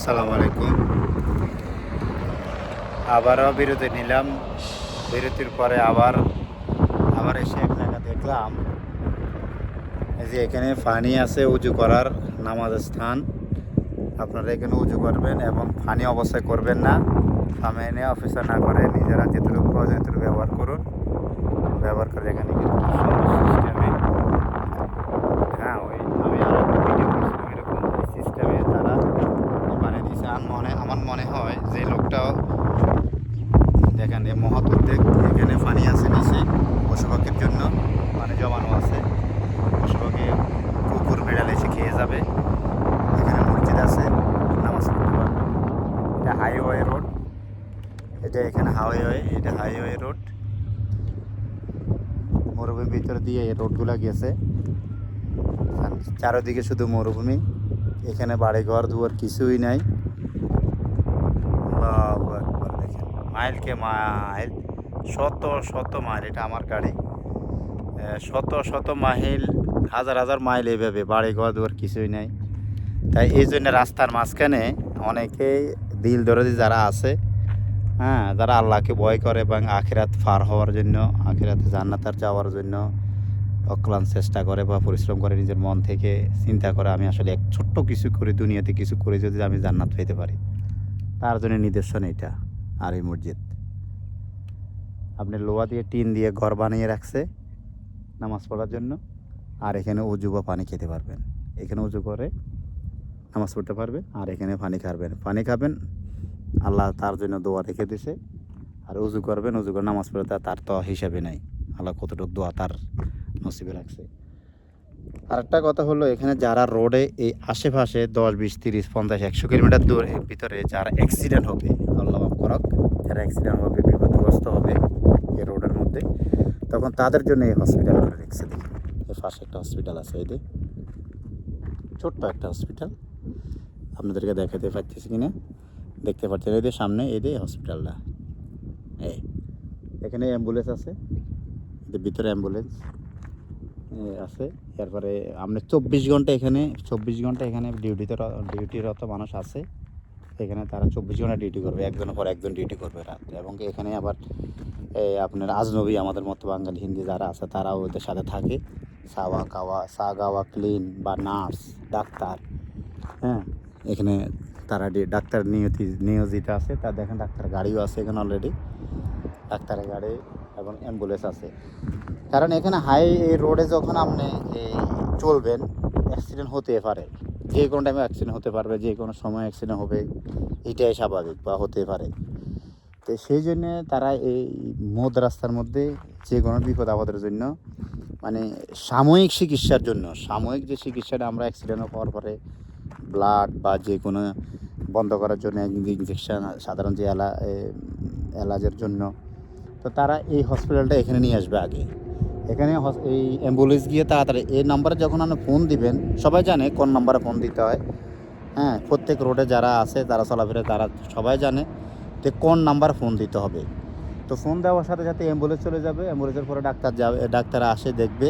আসসালামু আলাইকুম। আবারও বিরতি নিলাম। বিরতির পরে আবার আবার এসে এক জায়গা দেখলাম। যে এখানে পানি আছে, উজু করার নামাজ স্থান। আপনারা এখানে উজু করবেন এবং পানি অবস্থায় করবেন না। আমি এনে অফিসার না করে নিজেরা যেটুকু প্রয়োজন ব্যবহার করুন। ব্যবহার করে এখানে কিন্তু সিস্টেমে হ্যাঁ ওই আমি আরও একটা ভিডিও করছিলাম এরকম সিস্টেমে তারা ওখানে দিছে আর মনে আমার মনে হয় যে লোকটাও এই মহৎ উদ্যোগ। এখানে পানি আছে নিচে পশু পাখির জন্য। পানি জমানো আছে। পশু পাখি কুকুর, বিড়াল এসে খেয়ে যাবে। এখানে মসজিদ আছে, নামাজ পড়তে পারবে। এটা হাইওয়ে রোড। এটা এখানে হাইওয়ে, এটা হাইওয়ে রোড। মরুভূমির ভিতর দিয়ে এই রোডগুলো গেছে। চারোদিকে শুধু মরুভূমি। এখানে বাড়ি ঘর দুয়ার কিছুই নাই আল্লাহু আকবার দেখেন মাইলকে মাইল? শত শত মাইল, এটা আমার গাড়ি। শত শত মাইল, হাজার হাজার মাইল এইভাবে বাড়ি ঘর দুয়ার কিছুই নাই। তাই এই জন্য রাস্তার মাঝখানে অনেকেই দিল দরদি যারা আছে হ্যাঁ যারা আল্লাহকে ভয় করে এবং আখিরাত ফার হওয়ার জন্য, আখিরাতে জান্নাতার যাওয়ার জন্য অক্লান্ত চেষ্টা করে বা পরিশ্রম করে নিজের মন থেকে চিন্তা করে, আমি আসলে এক ছোট্ট কিছু করে, দুনিয়াতে কিছু করে যদি আমি জান্নাত পেতে পারি। তার জন্য নিদর্শন এটা। আর এই মসজিদ। আপনি লোহা দিয়ে টিন দিয়ে ঘর বানিয়ে রাখছে নামাজ পড়ার জন্য, আর এখানে উজু বা পানি খেতে পারবেন। এখানে উজু করে নামাজ পড়তে পারবেন, আর এখানে পানি খাবেন। পানি খাবেন, আল্লাহ তার জন্য দোয়া রেখে দিছে। আর উজু করবেন, উজু করে নামাজ পড়ে তার- তো হিসাবে নাই। আল্লাহ কতটুকু দোয়া তার নসিবে রাখছে। আরেকটা কথা হলো, এখানে যারা রোডে এই আশেপাশে দশ, বিশ, তিরিশ, পঞ্চাশ, একশো কিলোমিটার দূর, ভিতরে যারা অ্যাক্সিডেন্ট হবে, আল্লাহ মাফ করক যারা অ্যাক্সিডেন্ট হবে, বিপদগ্রস্ত হবে এই রোডের মধ্যে, তখন তাদের জন্য এই হসপিটাল করে রেখেছে দেখুন এই পাশে একটা হসপিটাল আছে যে। ছোট্ট একটা হসপিটাল আপনাদেরকে দেখাতে পারতেছি কিনা? দেখতে পাচ্ছেন যে সামনে, এই যে হসপিটালটা এই, এখানে অ্যাম্বুলেন্স আছে। এদের ভিতরে অ্যাম্বুলেন্স আছে। এরপরে, আমরা চব্বিশ ঘণ্টা এখানে, চব্বিশ ঘণ্টা এখানে ডিউটিতে ডিউটিরত মানুষ আছে। এখানে তারা চব্বিশ ঘণ্টা ডিউটি করবে একজনের পর একজন ডিউটি করবে রাত। এবং এখানে আবার আপনার আজনবী আমাদের মতো বাঙালি হিন্দি যারা আছে, তারাও ওদের সাথে থাকে। সাওয়া কাওয়া, সা গাওয়া ক্লিন বা নার্স ডাক্তার হ্যাঁ? এখানে তারা ডাক্তার নিয়তি, নিয়োজিত আছে। তা দেখেন ডাক্তার গাড়িও আছে এখানে অলরেডি ডাক্তারের গাড়ি এবং অ্যাম্বুলেন্স আছে। কারণ এখানে হাই রোডে যখন আপনি চলবেন অ্যাক্সিডেন্ট হতে পারে। যে কোনো টাইমে অ্যাক্সিডেন্ট হতে পারবে, যে কোনো সময় অ্যাক্সিডেন্ট হবে, এটাই স্বাভাবিক বা হতে পারে। তো সেই জন্যে তারা এই মধ্য রাস্তার মধ্যে যে কোনো বিপদ আপদের জন্য মানে সাময়িক চিকিৎসার জন্য, সাময়িক যে চিকিৎসাটা আমরা অ্যাক্সিডেন্ট হওয়ার পরে ব্লাড বা যে কোনো বন্ধ করার জন্য ইঞ্জেকশন সাধারণ যে এলা এলাজের জন্য, তো তারা এই হসপিটালটা এখানে নিয়ে আসবে আগে। এখানে এই অ্যাম্বুলেন্স গিয়ে তাড়াতাড়ি, এই নাম্বারে যখন আপনি ফোন দিবেন, সবাই জানে কোন নাম্বারে ফোন দিতে হয়। হ্যাঁ প্রত্যেক রোডে যারা আছে তারা চলাফেরা, তারা সবাই জানে যে কোন নাম্বার ফোন দিতে হবে। তো ফোন দেওয়ার সাথে সাথে অ্যাম্বুলেন্স চলে যাবে অ্যাম্বুলেন্সের পরে ডাক্তার যাবে ডাক্তার আসে, দেখবে,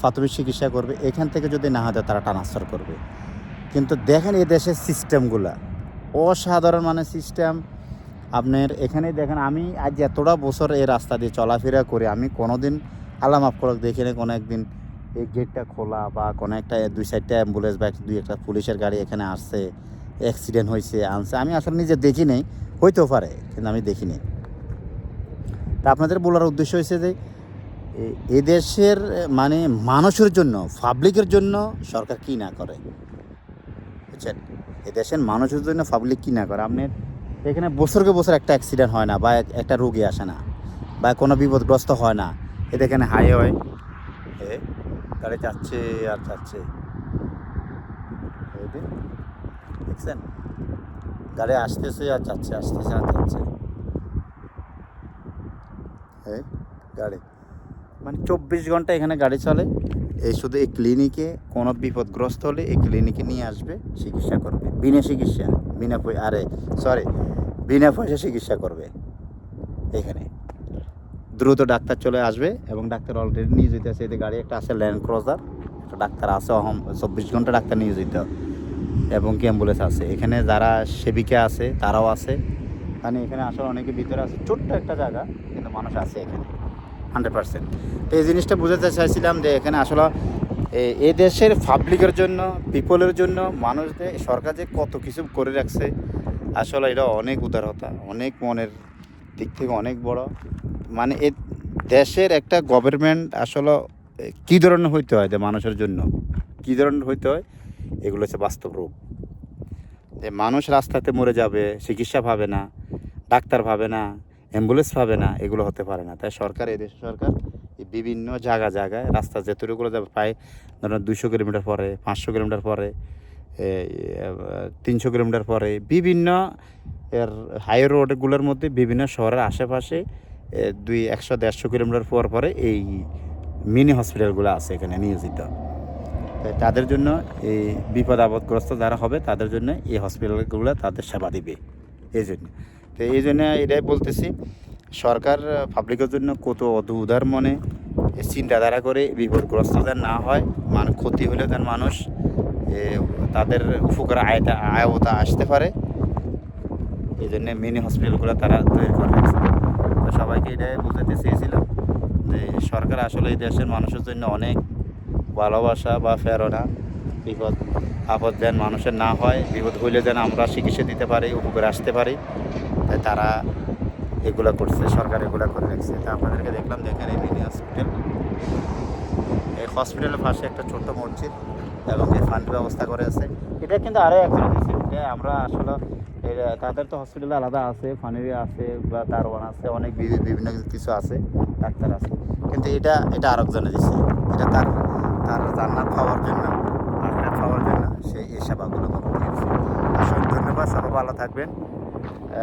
প্রাথমিক চিকিৎসা করবে, এখান থেকে যদি না হয় তারা ট্রান্সফার করবে। কিন্তু দেখেন এই দেশের সিস্টেমগুলা অসাধারণ মানে সিস্টেম আপনার এখানে দেখেন, আমি আজ এতটা বছর এই রাস্তা দিয়ে চলাফেরা করে, আমি কোনোদিন আল্লাহ মাফ করক, দেখি না কোনো একদিন এই গেটটা খোলা বা কোনো একটা দুই সাইডটা অ্যাম্বুলেন্স বা দুই একটা পুলিশের গাড়ি এখানে আসছে অ্যাক্সিডেন্ট হয়েছে, আনছে। আমি আসলে নিজে দেখি নেই, হইতেও পারে, কিন্তু আমি দেখি নেই। তা আপনাদের বলার উদ্দেশ্য হয়েছে যে এদেশের মানে মানুষের জন্য পাবলিকের জন্য সরকার কি না করে? বুঝছেন? এদেশের মানুষের জন্য পাবলিক কি না করে? আপনার এখানে বছরকে বছর একটা অ্যাক্সিডেন্ট হয় না বা একটা রোগী আসে না বা কোনো বিপদগ্রস্ত হয় না। এতে এখানে হাইওয়ে এ, গাড়ি যাচ্ছে আর যাচ্ছে। দেখছেন? গাড়ি আসতেছে আর যাচ্ছে, আসতেছে আর যাচ্ছে। এই গাড়ি। মানে চব্বিশ ঘণ্টা এখানে গাড়ি চলে। এই শুধু এই ক্লিনিকে কোনো বিপদগ্রস্ত হলে এই ক্লিনিকে নিয়ে আসবে, চিকিৎসা করবে। বিনা চিকিৎসা, বিনা আরে সরি বিনা পয়সা চিকিৎসা করবে। এখানে। দ্রুত ডাক্তার চলে আসবে এবং ডাক্তার অলরেডি নিয়ে যেতে আছে। এতে গাড়ি একটা আছে ল্যান্ড ক্রজার একটা ডাক্তার আছে, অহম, চব্বিশ ঘণ্টা ডাক্তার নিয়ে যেতে। এবং কি অ্যাম্বুলেন্স আছে। এখানে যারা সেবিকা আছে, তারাও আছে। মানে এখানে আসলে অনেকে ভিতরে আছে। ছোট্ট একটা জায়গা, কিন্তু মানুষ আছে এখানে। হান্ড্রেড পার্সেন্ট তো এই জিনিসটা বুঝাতে চাইছিলাম যে এখানে আসলে, এ- দেশের পাবলিকের জন্য পিপলের জন্য মানুষদের, সরকার যে কত কিছু করে রাখছে, আসলে এটা অনেক উদারতা, অনেক মনের দিক থেকে অনেক বড়। মানে এ দেশের একটা গভর্নমেন্ট আসলে কী ধরনের হইতে হয় যে মানুষের জন্য? কী ধরনের হইতে হয়? এগুলো হচ্ছে বাস্তব রূপ। যে মানুষ রাস্তাতে মরে যাবে, চিকিৎসা পাবে না, ডাক্তার পাবে না অ্যাম্বুলেন্স পাবে না, এগুলো হতে পারে না। তাই সরকার, এই দেশের সরকার বিভিন্ন জায়গা জায়গায় রাস্তা যেতটুকুলো যাবে, প্রায় ধরুন দুশো কিলোমিটার পরে, পাঁচশো কিলোমিটার পরে তিনশো কিলোমিটার পরে, বিভিন্ন এর হাই রোডগুলোর মধ্যে বিভিন্ন শহরের আশেপাশে দুই একশো, দেড়শো কিলোমিটার পর পরে এই মিনি হসপিটালগুলো আছে এখানে নিয়োজিত। তাদের জন্য এই বিপদ আপদগ্রস্ত যারা হবে, তাদের জন্য এই হসপিটালগুলো তাদের সেবা দিবে। এই জন্য। তো এই জন্য এটাই বলতেছি, সরকার পাবলিকের জন্য কত অত উদার মনে চিন্তাধারা করে বিপদগ্রস্ত যেন না হয় মানুষ ক্ষতি হলে যেন মানুষ তাদের উপকার আয়তা আয়তা আসতে পারে। এই জন্যে মিনি হসপিটালগুলো তারা তৈরি করে সবাইকে এটাই বুঝাতে চেয়েছিলাম যে সরকার আসলে এই দেশের মানুষের জন্য অনেক ভালোবাসা বা প্রেরণা। বিপদ, আপদ যেন মানুষের না হয়, বিপদ হইলে যেন আমরা চিকিৎসা দিতে পারি, উপকারে আসতে পারি। তাই তারা এগুলো করছে, সরকার এগুলো করে রাখছে। তা আপনাদেরকে দেখলাম দেখেন এই মিনি হসপিটাল এই হসপিটালের পাশে একটা ছোট্ট মসজিদ এবং এই ফান্ড ব্যবস্থা করে আছে। এটা কিন্তু আরও একজন আমরা আসলে তাদের তো হসপিটাল আলাদা আছে ফানিরি আছে, বা দারোয়ান আছে, অনেক বিভিন্ন কিছু আছে, ডাক্তার আছে। কিন্তু এটা এটা আরেকজনে দিচ্ছে এটা তার তার জান্নাত পাওয়ার জন্য, আখরাত পাওয়ার জন্য সেই এই সেবাগুলো করতে আসলে ধন্যবাদ, সবাই ভালো থাকবেন।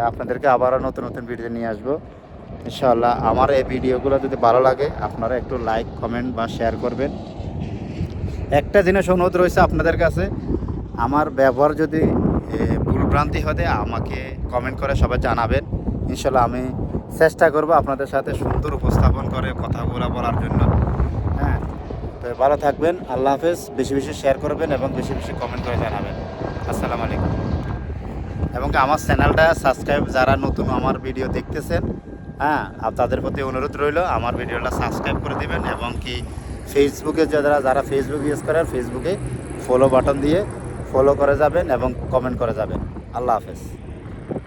আপনাদেরকে আবারও নতুন নতুন ভিডিও নিয়ে আসব। ইনশাআল্লাহ আমার এই ভিডিওগুলো যদি ভালো লাগে, আপনারা একটু লাইক কমেন্ট বা শেয়ার করবেন। একটা জিনিস অনুরোধ রয়েছে আপনাদের কাছে, আমার ব্যবহার যদি এ, ভুলভ্রান্তি হতে আমাকে কমেন্ট করে সবাই জানাবেন। ইনশাল্লাহ আমি চেষ্টা করব আপনাদের সাথে সুন্দর উপস্থাপন করে কথাগুলো বলার জন্য। হ্যাঁ তো ভালো থাকবেন আল্লাহ হাফেজ। বেশি বেশি শেয়ার করবেন এবং বেশি বেশি কমেন্ট করে জানাবেন। আসসালামু আলাইকুম। এবং আমার চ্যানেলটা সাবস্ক্রাইব যারা নতুন আমার ভিডিও দেখতেছেন হ্যাঁ আর তাদের প্রতি অনুরোধ রইল আমার ভিডিওটা সাবস্ক্রাইব করে দেবেন এবং কি ফেসবুকে যারা যারা ফেসবুক ইউজ করেন ফেসবুকে ফলো বাটন দিয়ে ফলো করে যাবেন এবং কমেন্ট করে যাবেন। আল্লাহ হাফেজ